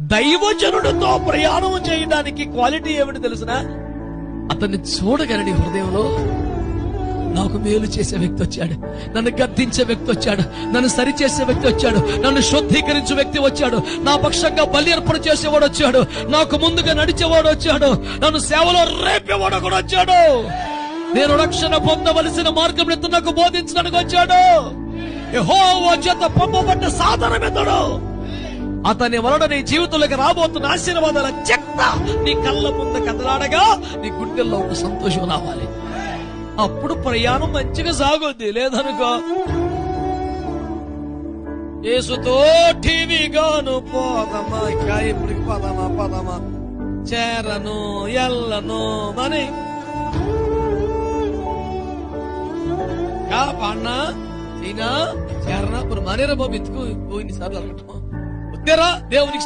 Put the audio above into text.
దైవజనుడితో ప్రయాణం చేయడానికి క్వాలిటీ ఏమిటి తెలుసునా? అతన్ని చూడగలని హృదయంలో నాకు మేలు చేసే వ్యక్తి వచ్చాడు. నన్ను గద్దించే వ్యక్తి వచ్చాడు. నన్ను సరిచేసే వ్యక్తి వచ్చాడు. నన్ను శుద్ధీకరించే వ్యక్తి వచ్చాడు. నా పక్షంగా బలి చేసేవాడు వచ్చాడు. నాకు ముందుగా నడిచేవాడు వచ్చాడు. నన్ను సేవలో రేపేవాడు కూడా వచ్చాడు. నేను రక్షణ పొందవలసిన మార్గం ఎత్తు నాకు బోధించడానికి వచ్చాడు. యెహోవా చేత పంపబడ్డ సాధనమెతడు అతని వలన నీ జీవితంలోకి రాబోతున్న ఆశీర్వాదాల చెత్త నీ కళ్ళ ముందు కదలాడగా నీ గుండెల్లో ఒక సంతోషం రావాలి. అప్పుడు ప్రయాణం మంచిగా సాగుద్ది లేదనుకో. ఏసుతో టీవీగాను పోదమా ఇంకా ఇప్పటికి పదమా పదమా. చేరను ఎల్లను మని. కా పాడినా చైనా చేరనా ఇప్పుడు మానేరా బాబు ఎత్తుకు పోయినసార్లు అడగటం. వద్దేరా దేవునికి